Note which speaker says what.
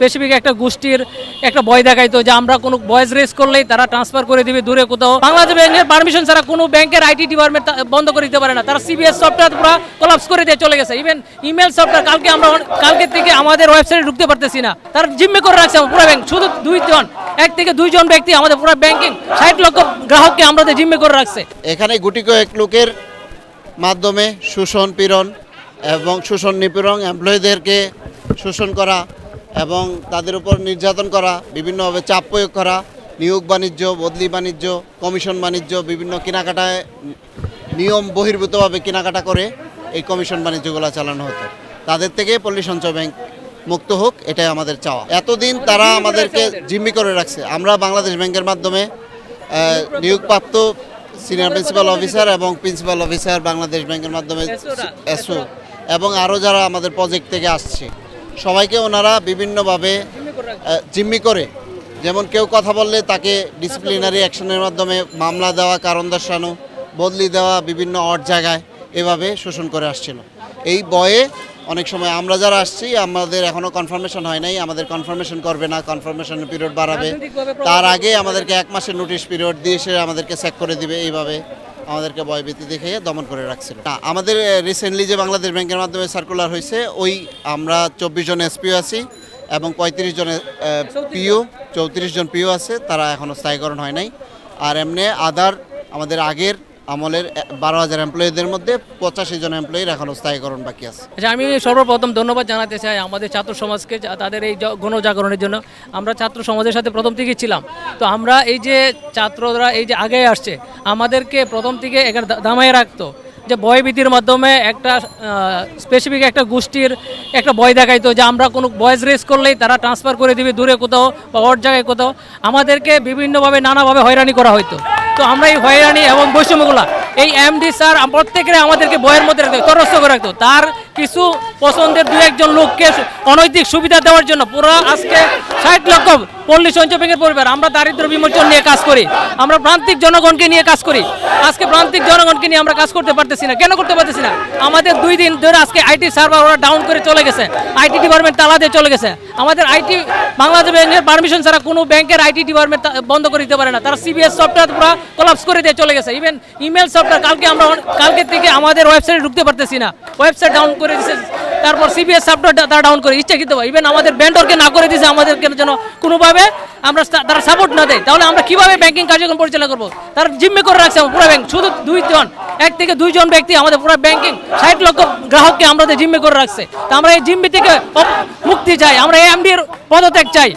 Speaker 1: Specific একটা গোষ্ঠীর একটা ভয় দেখাইতো যে আমরা কোনো ভয়েস রেস করলেই তারা ট্রান্সফার করে দিবে দূরে কোথাও। বাংলাদেশ ব্যাংকের পারমিশন ছাড়া কোনো ব্যাংকের আইটি ডিপার্টমেন্ট বন্ধ করে দিতে পারে না। তারা সিবিএস সফটওয়্যার পুরো কলাপস করে দিয়ে চলে গেছে। ইভেন ইমেল সফটওয়্যার কালকে আমরা কালকে থেকে আমাদের ওয়েবসাইটে ঢুকতে পারতেছি না। তারা জিম্মে করে রাখছে পুরো ব্যাংক শুধু দুইজন, এক থেকে দুইজন ব্যক্তি আমাদের পুরো ব্যাংকিং ষাট লক্ষ গ্রাহককে আমাদের জিম্মে করে রাখছে।
Speaker 2: এখানে গুটি কয়েক লোকের মাধ্যমে শোষণ পীড়ন এবং শোষণ নিপীড়ন এমপ্লয়ীদেরকে শোষণ করা এবং তাদের উপর নির্যাতন করা বিভিন্নভাবে চাপ প্রয়োগ করা নিয়োগ বাণিজ্য বদলি বাণিজ্য কমিশন বাণিজ্য বিভিন্ন কেনাকাটায় নিয়ম বহির্ভূতভাবে কেনাকাটা করে এই কমিশন বাণিজ্যগুলো চালানো হতো। তাদের থেকে পল্লী সঞ্চয় ব্যাংক মুক্ত হোক এটাই আমাদের চাওয়া। এতদিন তারা আমাদেরকে জিম্মি করে রাখছে। আমরা বাংলাদেশ ব্যাংকের মাধ্যমে নিয়োগপ্রাপ্ত সিনিয়র প্রিন্সিপাল অফিসার এবং প্রিন্সিপাল অফিসার বাংলাদেশ ব্যাংকের মাধ্যমে এসও এবং আরও যারা আমাদের প্রজেক্ট থেকে আসছে। সবাইকে ওনারা বিভিন্নভাবে জিম্মি করে। যেমন কেউ কথা বললে তাকে ডিসিপ্লিনারি অ্যাকশনের মাধ্যমে মামলা দেওয়া কারণ দর্শানো বদলি দেওয়া বিভিন্ন অড জায়গায় এভাবে শোষণ করে আসছিল। এই বয়ে অনেক সময় আমরা যারা আসছি আমাদের এখনও কনফার্মেশন হয় নাই আমাদের কনফার্মেশন করবে না কনফার্মেশনের পিরিয়ড বাড়াবে। তার আগে আমাদেরকে এক মাসের নোটিশ পিরিয়ড দিয়ে সে আমাদেরকে চেক করে দিবে এইভাবে। আমাদেরকে ভয়ভীতি দেখে দমন করে রাখছিল। না, আমাদের রিসেন্টলি যে বাংলাদেশ ব্যাংকের মাধ্যমে সার্কুলার হয়েছে, ওই আমরা চব্বিশ জন এসপিও আছি এবং পঁয়ত্রিশ জন পিও চৌত্রিশ জন পিও আছে, তারা এখনও স্থায়ীকরণ হয় নাই। আর এমনি আদার আমাদের আগের আমলের বারো হাজার এমপ্লয়ীদের মধ্যে পঁচাশি জন এমপ্লয়ির এখনও স্থায়ীকরণ বাকি আছে।
Speaker 1: আচ্ছা আমি সর্বপ্রথম ধন্যবাদ জানাতে চাই আমাদের ছাত্র সমাজকে তাদের এই গণজাগরণের জন্য। আমরা ছাত্র সমাজের সাথে প্রথম থেকেই ছিলাম। তো আমরা এই যে ছাত্ররা এই যে আগে আসছে, আমাদেরকে প্রথম থেকে এখানে দামায় রাখতো যে ভয়ভীতির মাধ্যমে একটা স্পেসিফিক একটা গোষ্ঠীর একটা ভয় দেখাইতো যে আমরা কোনো ভয়েস রেস করলেই তারা ট্রান্সফার করে দিবে দূরে কোথাও বা ওর জায়গায় কোথাও। আমাদেরকে বিভিন্নভাবে, নানাভাবে হয়রানি করা হতো তো আমরা এই হয়রানি এবং বৈষম্যগুলা। এই এমডি স্যার প্রত্যেকের আমাদেরকে বইয়ের মধ্যে রাখতো তরস্থ করে রাখতো তার কিছু পছন্দের দু একজন লোককে অনৈতিক সুবিধা দেওয়ার জন্য পুরো আজকে ষাট লক্ষ পল্লী সঞ্চয় ব্যাংকের পরিবার, আমরা দারিদ্র বিমোচন নিয়ে কাজ করি, আমরা প্রান্তিক জনগণকে নিয়ে কাজ করি। আজকে প্রান্তিক জনগণকে নিয়ে আমরা কাজ করতে পারতেছি না। কেন করতে পারতেছি না? আমাদের দুই দিন ধরে আজকে আইটি সার্ভার ওরা ডাউন করে চলে গেছে। আইটি ডিপার্টমেন্ট তালা দিয়ে চলে গেছে। আমাদের আইটি বাংলাদেশ ব্যাংকের পারমিশন ছাড়া কোনো ব্যাংকের আইটি ডিপার্টমেন্ট বন্ধ করে দিতে পারে না। তারা সিবিএস সফটওয়্যার পুরো কলাপস করে দিয়ে চলে গেছে। ইভেন ইমেল সফটওয়্যার কালকে আমরা কালকে থেকে আমাদের ওয়েবসাইটে ঢুকতে পারতেছি না। ওয়েবসাইট ডাউন করে দিয়েছে তারপর সিবিএস সাপোর্টটা ডাউন করে। ইচ্ছাকৃত ইভেন আমাদের ব্যান্ডরকে না করে দিছে, আমাদেরকে যেন কোনোভাবে আমরা তারা সাপোর্ট না দেয়। তাহলে আমরা কীভাবে ব্যাংকিং কার্যক্রম পরিচালনা করব? তারা জিম্মে করে রাখছে আমার পুরো ব্যাংক শুধু দুইজন, এক থেকে দুইজন ব্যক্তি আমাদের পুরো ব্যাংকিং ষাট লক্ষ গ্রাহককে আমাদের জিম্মে করে রাখছে। তা আমরা এই জিম্মি থেকে মুক্তি চাই। আমরা এই এমডির পদত্যাগ চাই।